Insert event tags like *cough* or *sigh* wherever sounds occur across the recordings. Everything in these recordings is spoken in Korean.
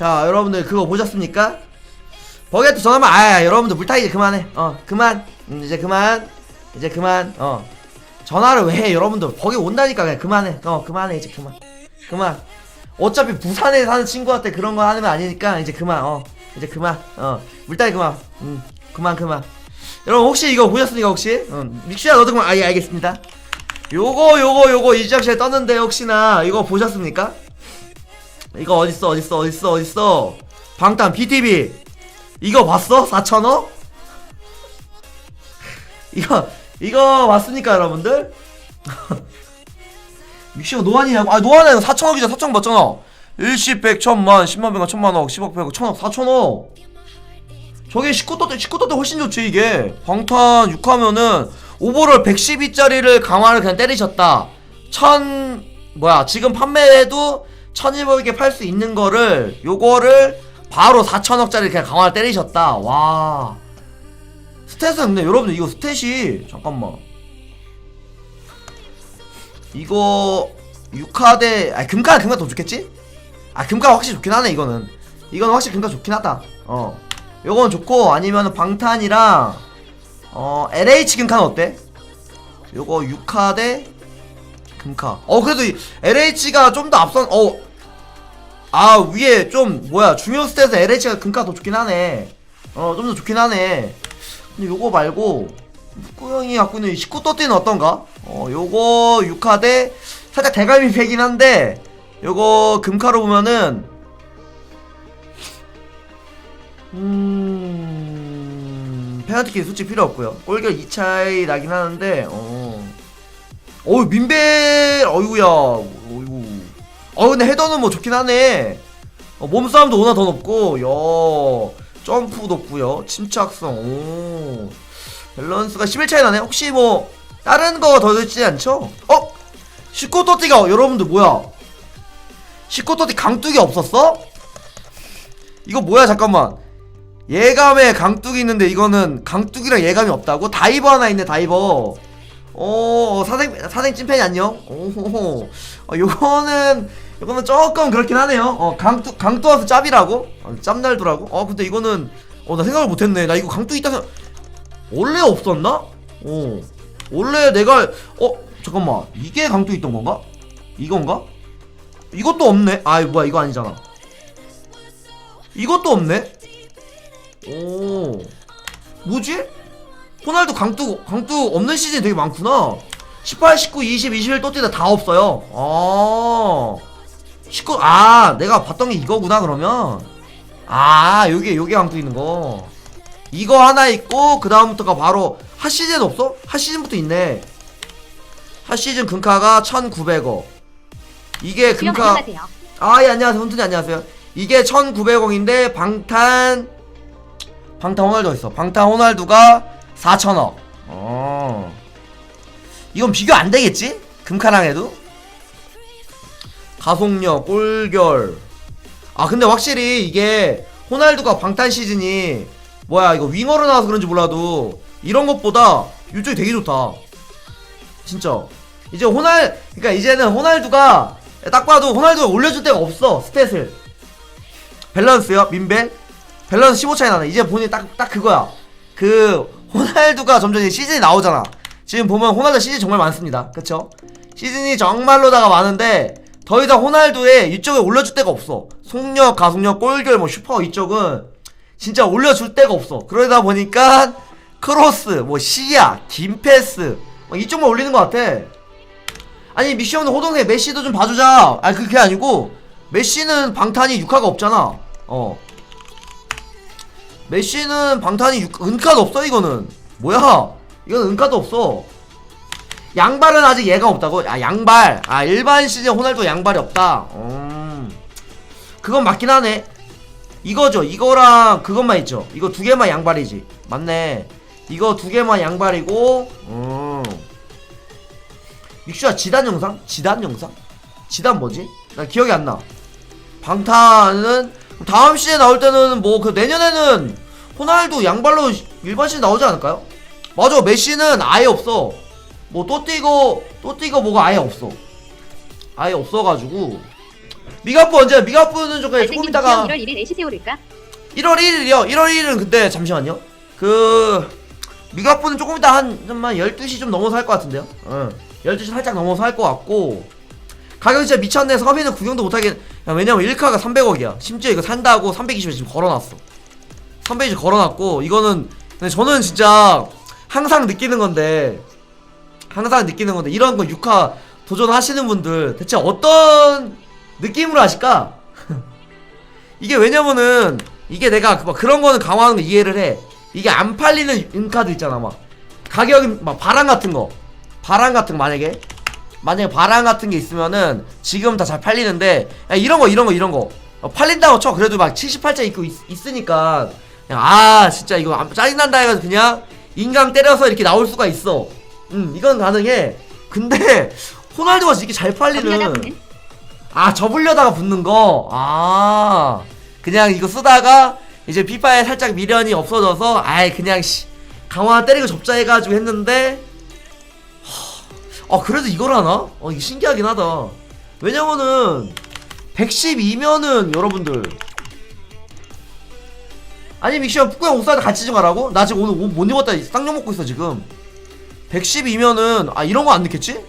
자 여러분들 그거 보셨습니까? 버게트 전화만 아 여러분들 물타기 그만해. 어 그만. 음, 이제 그만. 이제 그만. 어. 전화를 왜 해? 여러분들 버게 온다니까 그냥 그만해. 어 그만해 이제 그만. 그만. 어차피 부산에 사는 친구한테 그런 거 하는 거 아니니까 이제 그만 어. 이제 그만 어. 물타기 그만. 음 그만 그만. 여러분 혹시 이거 보셨습니까 혹시? 어, 믹슈야 너도 그만. 아예 알겠습니다. 요거 요거 요거 이지학시에 떴는데 혹시나 이거 보셨습니까? 이거 어딨어 어딨어 어딨어 어딨어? 방탄 BTV 이거 봤어? 4천원? *laughs* 이거 이거 봤습니까 여러분들? *laughs* 믹시가 노안이냐고 아 노안은 4천억이잖아 4천억 맞잖아. 일십 백 천만 10만 백만 천만억 10억 백억 천억 4천억. 저게 19도 때 19도 때 훨씬 좋지 이게. 방탄 6하면은 오버롤 112짜리를 강화를 그냥 때리셨다. 천 뭐야 지금 판매해도 1200에 팔 수 있는 거를 요거를 바로 4천억짜리 그냥 강화를 때리셨다. 와. 스탯은 근데 여러분들 이거 스탯이 잠깐만. 이거 6카대 아 금카 금카 더 좋겠지? 아 금카 확실히 좋긴 하네 이거는. 이건 확실히 금카 좋긴 하다. 어. 요건 좋고 아니면 방탄이랑 어 LH 금카는 어때? 요거 6카 대 금카. 어 그래도 이 LH가 좀 더 앞선 어 아 위에 좀 뭐야 중요 스탯에서 LH가 금카 더 좋긴 하네. 어 좀 더 좋긴 하네. 근데 요거 말고 형이 갖고 있는 19또띠는 어떤가? 어 요거 6카 대 살짝 대갈비 패긴 한데 요거 금카로 보면은 음 페널티킥 솔직히 필요 없고요. 골결 2차이 나긴 하는데 어. 어우 민벨 어이구야 어 근데 헤더는 뭐 좋긴 하네. 어, 몸싸움도 오나 더 높고 야 점프 높고요. 침착성 오. 밸런스가 11 차이 나네. 혹시 뭐 다른 거더 되지 않죠? 어? 시코토띠가 여러분들 뭐야? 시코토띠 강뚝이 없었어? 이거 뭐야 잠깐만. 예감에 강뚝이 있는데 이거는 강뚝이랑 예감이 없다고? 다이버 하나 있네 다이버. 어 사생 사생 찐팬이 안녕? 오호호. 어, 요거는 요거는 조금 그렇긴 하네요. 어 강뚝 강뚜 와서 짭이라고? 어, 짭날두라고? 어 근데 이거는 어 나 생각을 못했네. 나 이거 강뚝 있다 생 원래 없었나? 어 원래 내가 어 잠깐만. 이게 강뚝 있던 건가? 이건가? 이것도 없네. 아 뭐야. 이거 아니잖아. 이것도 없네? 오. 뭐지? 호날두 강뚜 강뚜 없는 시즌이 되게 많구나. 18, 19, 20, 21 또띠다 다 없어요. 아 19, 아 내가 봤던 게 이거구나 그러면 아 요게 요게 강뚜 있는 거 이거 하나 있고 그 다음부터가 바로 핫 시즌 없어? 핫 시즌부터 있네 핫 시즌 금카가 1900억 이게 금카. 아, 예, 안녕하세요. 훈tun이 안녕하세요. 이게 1900억인데, 방탄, 방탄 호날두가 있어. 방탄 호날두가 4천억. 어. 이건 비교 안 되겠지? 금카랑 해도? 가속력, 골결. 아, 근데 확실히 이게, 호날두가 방탄 시즌이, 뭐야, 이거 윙어로 나와서 그런지 몰라도, 이런 것보다, 이쪽이 되게 좋다. 진짜. 이제 호날, 그니까 이제는 호날두가, 딱 봐도 호날두가 올려줄 데가 없어, 스탯을. 밸런스요, 민벨? 밸런스 15 차이 나네. 이제 보니 딱, 딱 그거야. 그, 호날두가 점점 시즌이 나오잖아. 지금 보면 호날두 시즌 정말 많습니다. 그쵸? 시즌이 정말로다가 많은데, 더 이상 호날두에 이쪽에 올려줄 데가 없어. 속력, 가속력, 골결, 뭐 슈퍼 이쪽은 진짜 올려줄 데가 없어. 그러다 보니까, 크로스, 뭐 시야, 긴 패스, 뭐 이쪽만 올리는 것 같아. 아니 없는 호동생 메시도 좀 봐주자 아니 그게 아니고 메시는 방탄이 6화가 없잖아 어 메시는 방탄이 6, 은카도 없어 이거는 뭐야 이건 은카도 없어 양발은 아직 얘가 없다고? 아 양발 아 일반 시즌 호날두 양발이 없다 음 그건 맞긴 하네 이거죠 이거랑 그것만 있죠 이거 두 개만 양발이지 맞네 이거 두 개만 양발이고 음 믹슈야 지단 영상? 지단 영상? 지단 뭐지? 나 기억이 안 나. 방탄은 다음 시즌 나올 때는 뭐 그 내년에는 호날두 양발로 일반 시즌 나오지 않을까요? 맞아 메시는 아예 없어. 뭐 또 뛰고 또 뛰고 뭐가 아예 없어. 아예 없어가지고. 미가프 언제 미가프는 조금 조금 있다가 1월 1일 4시 세우를까? 1월 1일이요. 1월 1일은 근데 잠시만요. 그 미가프는 조금 이따 한 좀만 12시 좀 넘어서 할 것 같은데요. 응 12시 살짝 넘어서 할 것 같고. 가격 진짜 미쳤네. 서비는 구경도 못하겠 야, 왜냐면 1카가 300억이야. 심지어 이거 산다고 320에 지금 걸어놨어. 320 걸어놨고 이거는 근데 저는 진짜 항상 느끼는 건데 항상 느끼는 건데 이런 거 6화 도전하시는 분들 대체 어떤 느낌으로 하실까? *laughs* 이게 왜냐면은 이게 내가 그- 막 그런 거는 강화하는 거 이해를 해. 이게 안 팔리는 인카드 있잖아 막. 가격이 막 바람 같은 거. 바람 같은 거 만약에. 만약에 바람 같은 게 있으면은 지금 다 잘 팔리는데 야, 이런 거 이런 거 이런 거. 어, 팔린다고 쳐. 그래도 막 78자 있고 있, 있으니까. 그냥 아 진짜 이거 안- 짜증난다 해가지고 그냥 인강 때려서 이렇게 나올 수가 있어 음 이건 가능해 근데 *laughs* 호날두가 이렇게 잘 팔리는? 아 접으려다가 붙는 거? 아 그냥 이거 쓰다가 이제 피파에 살짝 미련이 없어져서 아이 그냥 씨 강화 때리고 접자 해가지고 했는데 하, 아 그래도 이걸 하나? 어 이게 신기하긴 하다 왜냐면은 112면은 여러분들 아니 믹시형 푸꾸형 옷 사다 같이 좀 가라고? 나 지금 오늘 옷 못 입었다 쌍욕 먹고 있어 지금 112면은 아 이런 거 안 넣겠지?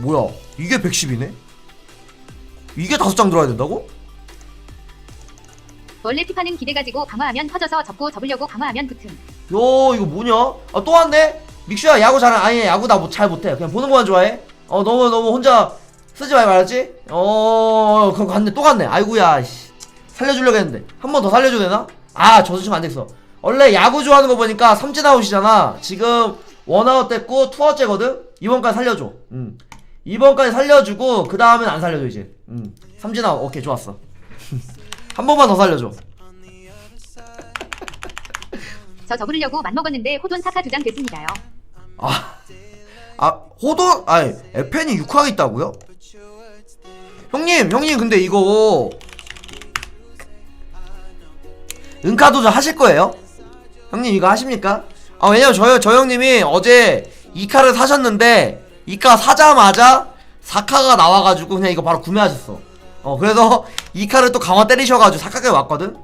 뭐야 이게 110이네? 이게 다섯 장 들어야 된다고? 원래 피파는 기대 가지고 강화하면 터져서 접고 접으려고 강화하면 붙음. 요 이거 뭐냐? 아 또 왔네? 믹슈야 야구 잘안 아니 야구 나뭐잘 못해 그냥 보는 거만 좋아해 어 너무 너무 혼자 쓰지 말고 알았지? 어 그거 갔네 또 갔네 아이구야 씨. 살려주려고 했는데 한 번 더 살려줘야 되나? 아 저수청 안 됐어 원래 야구 좋아하는 거 보니까 삼진 아웃이잖아 지금 원아웃 됐고 투아웃째거든 이번까지 살려줘 음. 이번까지 살려주고 그 다음엔 안 살려줘 이제 음. 삼진 아웃 오케이 좋았어 한 번만 더 살려줘 *laughs* 저 접으려고 맘먹었는데 호돈 사카 두 장 됐습니다요. 아, 아 호돈 아니 에펜이 6화가 있다고요? 형님 형님 근데 이거 은카 도전 하실 거예요? 형님 이거 하십니까? 아 왜냐면 저, 저 형님이 어제 2카를 사셨는데 2카 사자마자 4카가 나와가지고 그냥 이거 바로 구매하셨어 어 그래서 2카를 또 강화 때리셔가지고 4카까지 왔거든?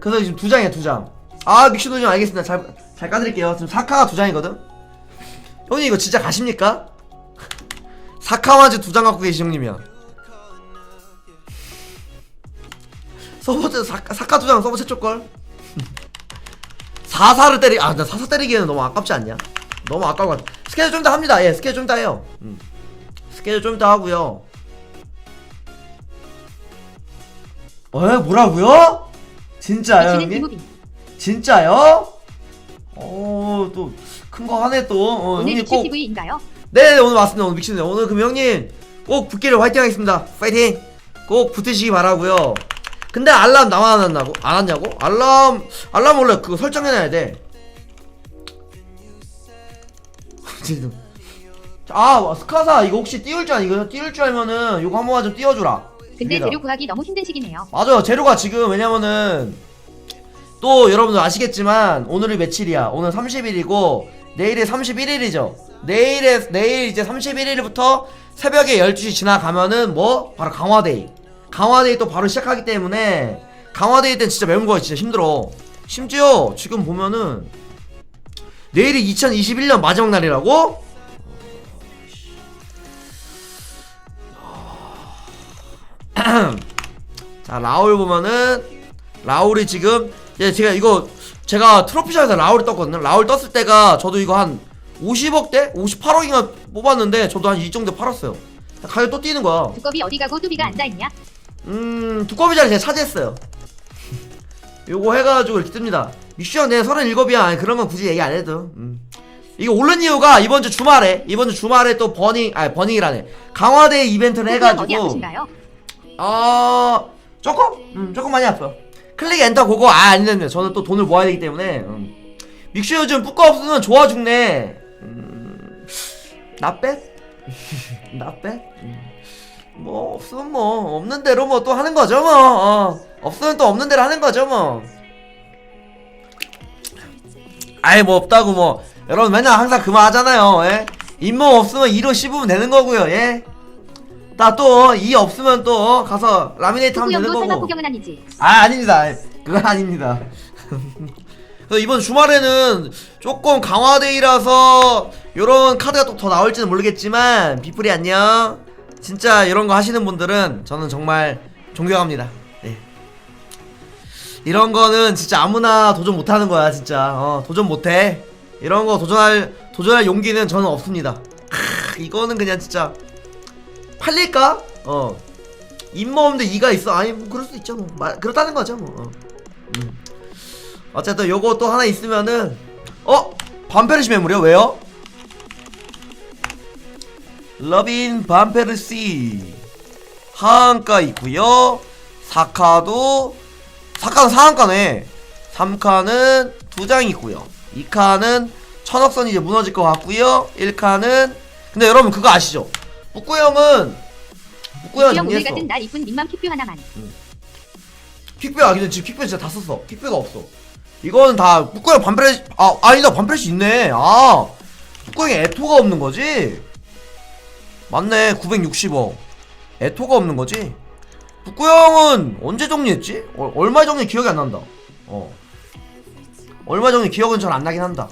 그래서 지금 두 장이야 두장아 믹슈도님 알겠습니다 잘, 잘 까드릴게요 지금 4카가 두 장이거든? 형님 이거 진짜 가십니까? *laughs* 사카마즈 두 장 갖고 계신 형님이야 서버 사카, 사카 두 장 서버 최초걸 사사를 때리 아나 사사 때리기에는 너무 아깝지 않냐? 너무 아까울 것 같아 스케줄 좀 이따 합니다 예 스케줄 좀 이따 해요 음. 스케줄 좀 이따 하고요 에 뭐라고요? 진짜요 미치는 형님? 진짜요? 어또 큰 거 하네 또 어, 오늘 형님 꼭 TV인가요? 네, 네, 오늘 왔습니다. 오늘 믹시네. 오늘 그럼 형님 꼭 붙기를 화이팅 하겠습니다. 파이팅! 꼭 붙으시기 바라고요 근데 알람 나만 안 왔나고? 안 왔냐고? 알람, 알람 원래 그거 설정해놔야 돼. 지금. *laughs* 아, 스카사 이거 혹시 띄울 줄 아니? 거 띄울 줄 알면은 요거 한 번만 좀 띄워주라. 근데. 재료 구하기 너무 힘든 시기네요. 맞아요. 재료가 지금 왜냐면은 또 여러분들 아시겠지만 오늘이 며칠이야? 오늘 30일이고 내일이 31일이죠. 내일에 내일 이제 31일부터 새벽에 12시 지나가면은 뭐 바로 강화데이. 강화데이 또 바로 시작하기 때문에 강화데이 때는 진짜 매운 거 진짜 힘들어. 심지어 지금 보면은 내일이 2021년 마지막 날이라고? *clears throat* 자 라울 보면은 라울이 지금 예 제가 이거 제가 트로피샷에서 라울이 떴거든요 라울 떴을 때가 저도 이거 한 50억대? 58억인가 뽑았는데 저도 한 이 정도 팔았어요 가격 또 뛰는 거야 두꺼비 어디 가고 뚜비가 앉아 있냐? 음 두꺼비 자리 제가 차지했어요. 요거 해가지고 이렇게 뜹니다. 미슈형 내 37이야. 아니 그런 건 굳이 얘기 안 해도. 음. 이거 오른 이유가 이번 주 주말에 이번 주 주말에 또 버닝 아니 버닝이라네. 강화대회 이벤트를 해가지고? 어 조금? 음 조금 많이 아파요. 클릭 엔터 그거 아 아니는데. 저는 또 돈을 모아야 되기 때문에. 음. 믹슈 요즘 뿌까 없으면 좋아 죽네. 음, 나빼 *laughs* 나빼 음. 뭐 없으면 뭐 없는 대로 뭐 또 하는 거죠 뭐 어. 없으면 또 없는 대로 하는 거죠 뭐 아예 뭐 없다고 뭐 여러분 맨날 항상 그말 하잖아요 예? 잇몸 없으면 2로 씹으면 되는 거고요 예? 나 또 이 없으면 또 가서 라미네이트 하면 되는 거고. 아 아닙니다 그건 아닙니다 *laughs* 그래서 이번 주말에는 조금 강화데이라서 요런 카드가 또 더 나올지는 모르겠지만 비프리 안녕 진짜 이런 거 하시는 분들은 저는 정말 존경합니다 네. 이런 거는 진짜 아무나 도전 못 하는 거야 진짜 어 도전 못 해 이런 거 도전할 도전할 용기는 저는 없습니다 크, 이거는 그냥 진짜 팔릴까? 어 없는데 이가 있어 아니 뭐 그럴 수 있죠 뭐 마, 그렇다는 거죠 뭐 어. 음. 어쨌든 요거 또 하나 있으면은 어? 반페르시 메모리요? 왜요? 러빈 반페르시. 하한가 있고요. 사카도 사카는 상한가네. 3칸은 두 장 있고요. 2칸은 천억선이 이제 무너질 것 같고요. 1칸은 근데 여러분 그거 아시죠? 북구 형은 북구 형 정리했어. 같은 날 이쁜 민망 큐큐 하나만. 킥배 아니 지금 킥배 진짜 다 썼어. 킥배가 없어. 이거는 다 북구 형 반패시 아 아니다. 반패시 있네. 아 북구형에 에토가 없는 거지 맞네 960억. 에토가 없는 거지? 북구 형은 언제 정리했지? 어, 얼마 정리 기억이 안 난다. 어. 얼마 정리 기억은 잘 안 나긴 한다.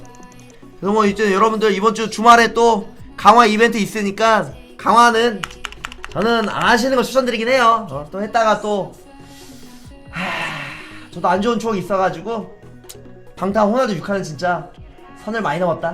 그래서 뭐 이제 여러분들 이번 주 주말에 또 강화 이벤트 있으니까 강화는 저는 안 하시는 걸 추천드리긴 해요. 어, 또 했다가 또 저도 안 좋은 추억이 있어가지고 방탄 호날두 6화는 진짜 선을 많이 넘었다